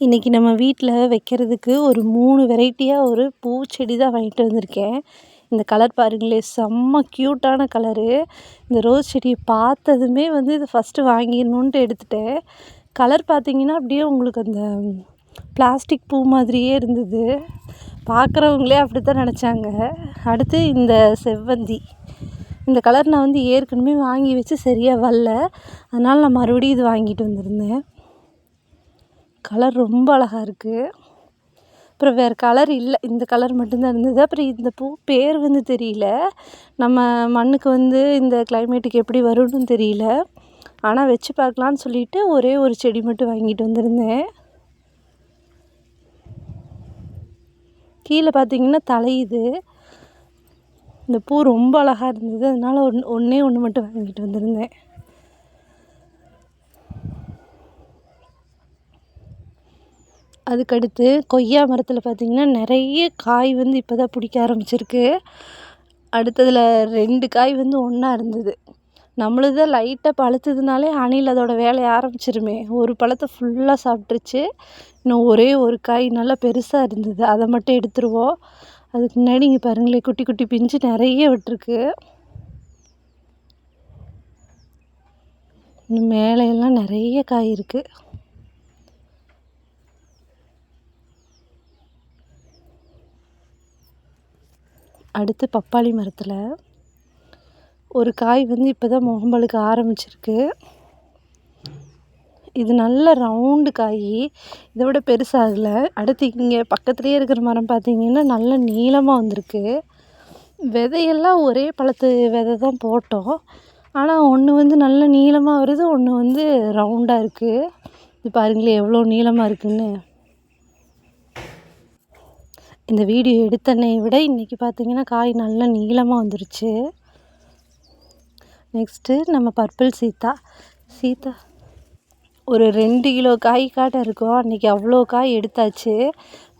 இன்றைக்கி நம்ம வீட்டில் வைக்கிறதுக்கு ஒரு மூணு வெரைட்டியாக ஒரு பூச்செடி தான் வாங்கிட்டு வந்திருக்கேன். இந்த கலர் பாருங்களேன் செம்ம க்யூட்டான கலரு இந்த ரோஸ் செடியை பார்த்ததுமே வந்து இதை ஃபஸ்ட்டு வாங்கிடணுன்ட்டு எடுத்துட்டேன். கலர் பார்த்திங்கன்னா அப்படியே உங்களுக்கு அந்த பிளாஸ்டிக் பூ மாதிரியே இருந்தது. பார்க்குறவங்களே அப்படி தான் நினச்சாங்க. அடுத்து இந்த செவ்வந்தி. இந்த கலர் நான் வந்து ஏற்கனவே வாங்கி வச்சு சரியாக வரல. அதனால் நான் மறுபடியும் இது வாங்கிட்டு வந்திருந்தேன். கலர் ரொம்ப அழகாக இருக்குது அப்புறம் வேறு கலர் இல்லை இந்த கலர் மட்டும்தான் இருந்தது. அப்புறம் இந்த பூ பேர் வந்து தெரியல. நம்ம மண்ணுக்கு வந்து இந்த கிளைமேட்டுக்கு எப்படி வரும்னு தெரியல. ஆனால் வச்சு பார்க்கலான்னு சொல்லிட்டு ஒரே ஒரு செடி மட்டும் வாங்கிட்டு வந்திருந்தேன். கீழே பார்த்தீங்கன்னா தலையுது இந்த பூ ரொம்ப அழகாக இருந்தது. அதனால் ஒன் ஒன்றே ஒன்று மட்டும் வாங்கிட்டு வந்திருந்தேன். அதுக்கடுத்து கொய்யா மரத்தில் பார்த்திங்கன்னா நிறைய காய் வந்து இப்போ தான் பிடிக்க ஆரம்பிச்சிருக்கு. அடுத்ததில் ரெண்டு காய் வந்து ஒன்றா இருந்தது. நம்மளுது லைட்டாக பழுத்ததுனாலே அணில் அதோடய வேலையை ஆரம்பிச்சிருமே. ஒரு பழத்தை ஃபுல்லாக சாப்பிட்ருச்சு இன்னும் ஒரே ஒரு காய் நல்லா பெருசாக இருந்தது. அதை மட்டும் எடுத்துருவோம். அதுக்கு முன்னாடி இங்கே பாருங்களேன் குட்டி குட்டி பிஞ்சு நிறைய விட்டுருக்கு. இன்னும் மேலையெல்லாம் நிறைய காய் இருக்குது அடுத்து பப்பாளி மரத்தில் ஒரு காய் வந்து இப்போ தான் முகம்பழுக்க ஆரம்பிச்சிருக்கு. இது நல்ல ரவுண்டு காய். இதை விட பெருசாகலை அடுத்து இங்கே பக்கத்துலேயே இருக்கிற மரம் பார்த்திங்கன்னா நல்ல நீளமாக வந்திருக்கு. விதையெல்லாம் ஒரே பழத்து விதை தான் போட்டோம். ஆனால் ஒன்று வந்து நல்ல நீளமாக வருது ஒன்று வந்து ரவுண்டாக இருக்குது இது பாருங்களேன் எவ்வளோ நீளமாக இருக்குதுன்னு இந்த வீடியோ எடுத்தனை விட இன்றைக்கி பார்த்திங்கன்னா காய் நல்லா நீளமாக வந்துருச்சு. நெக்ஸ்ட்டு நம்ம பர்பிள் சீத்தா. சீத்தா ஒரு ரெண்டு கிலோ காய் காட்ட இருக்கும். அன்றைக்கி அவ்வளோ காய் எடுத்தாச்சு.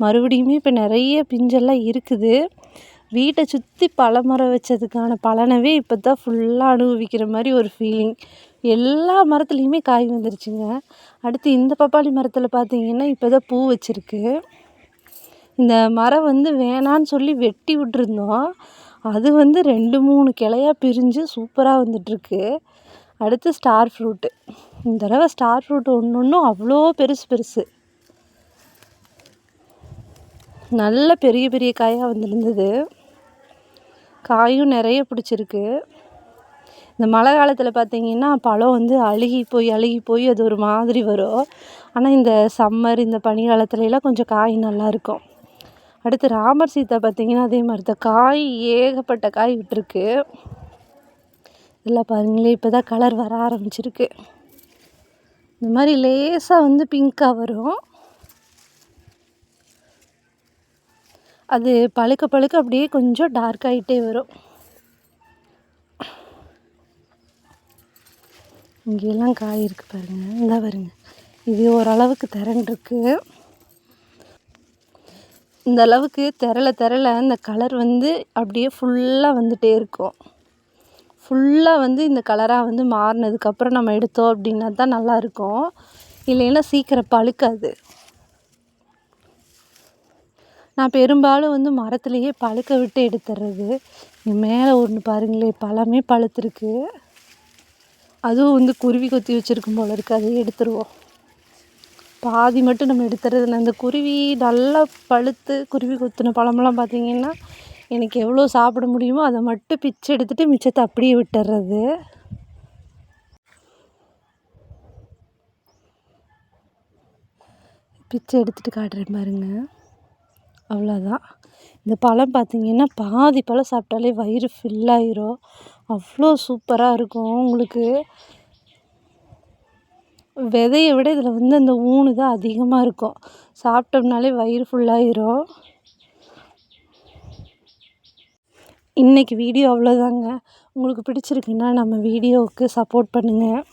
மறுபடியுமே இப்போ நிறைய பிஞ்செல்லாம் இருக்குது. வீட்டை சுற்றி பழமரம் வச்சதுக்கான பலனவே இப்போ தான் ஃபுல்லாக அனுபவிக்கிற மாதிரி ஒரு ஃபீலிங் எல்லா மரத்துலேயுமே காய் வந்துருச்சுங்க. அடுத்து இந்த பப்பாளி மரத்தில் பார்த்திங்கன்னா இப்போ தான் பூ வச்சுருக்கு. இந்த மரம் வந்து வேணான்னு சொல்லி வெட்டி விட்டுருந்தோம். அது வந்து ரெண்டு மூணு கிளையா பிரிஞ்சு சூப்பராக வந்துட்டுருக்கு. அடுத்து ஸ்டார் ஃப்ரூட்டு இந்த தடவை ஸ்டார் ஃப்ரூட் ஒன்று ஒன்றும் அவ்வளோ பெருசு பெருசு. நல்ல பெரிய பெரிய காயாக வந்துருந்தது. காயும் நிறைய பிடிச்சிருக்கு. இந்த மழை காலத்தில் பார்த்திங்கன்னா பழம் வந்து அழுகி போய் அழுகி போய் அது ஒரு மாதிரி வரும். ஆனால் இந்த சம்மர் இந்த பனி காலத்துலலாம் கொஞ்சம் காய் நல்லாயிருக்கும் அடுத்து ராமர் சீதா பார்த்திங்கன்னா அதே மாதிரி தான். காய் ஏகப்பட்ட காய் விட்டுருக்கு. இதில் பாருங்களேன் இப்போ தான் கலர் வர ஆரம்பிச்சிருக்கு. இந்த மாதிரி லேசாக வந்து பிங்காக வரும். அது பழுக்க பழுக்க அப்படியே கொஞ்சம் டார்க் ஆகிட்டே வரும். இங்கெல்லாம் காய் இருக்குது பாருங்கள் இந்த பாருங்கள் இது ஓரளவுக்கு திரண்டுருக்கு. இந்த அளவுக்கு திரள திரள அந்த கலர் வந்து அப்படியே ஃபுல்லாக வந்துகிட்டே இருக்கும். ஃபுல்லாக வந்து இந்த கலராக வந்து மாறினதுக்கப்புறம் நம்ம எடுத்தோம் அப்படின்னா தான் நல்லாயிருக்கும் இல்லைன்னா சீக்கிரம் பழுக்காது. நான் பெரும்பாலும் வந்து மரத்துலேயே பழுக்க விட்டு எடுத்துடுறது மேலே ஒன்று பாருங்களேன் பழமே பழுத்துருக்கு. அதுவும் வந்து குருவி கொத்தி வச்சுருக்கும் போல இருக்குது அதையும் எடுத்துருவோம். பாதி மட்டும் நம்ம எடுத்துறதுல அந்த குருவி நல்லா பழுத்து குருவி கொத்தின பழமெல்லாம் பார்த்திங்கன்னா எனக்கு எவ்வளோ சாப்பிட முடியுமோ அதை மட்டும் பிச்சு எடுத்துகிட்டு மிச்சத்தை அப்படியே விட்டுறது. பிச்சை எடுத்துகிட்டு காட்டுறேன் பாருங்க. அவ்வளோதான். இந்த பழம் பார்த்திங்கன்னா பாதி பழம் சாப்பிட்டாலே வயிறு ஃபில்லாயிரும் அவ்வளோ சூப்பராக இருக்கும் உங்களுக்கு. விதைய விட இதில் வந்து அந்த ஊனு தான் அதிகமாக இருக்கும். சாப்பிட்டோம்னாலே வயிறு ஃபுல்லாயிரும் இன்றைக்கி வீடியோ அவ்வளோதாங்க. உங்களுக்கு பிடிச்சிருக்குன்னா நம்ம வீடியோவுக்கு சப்போர்ட் பண்ணுங்கள்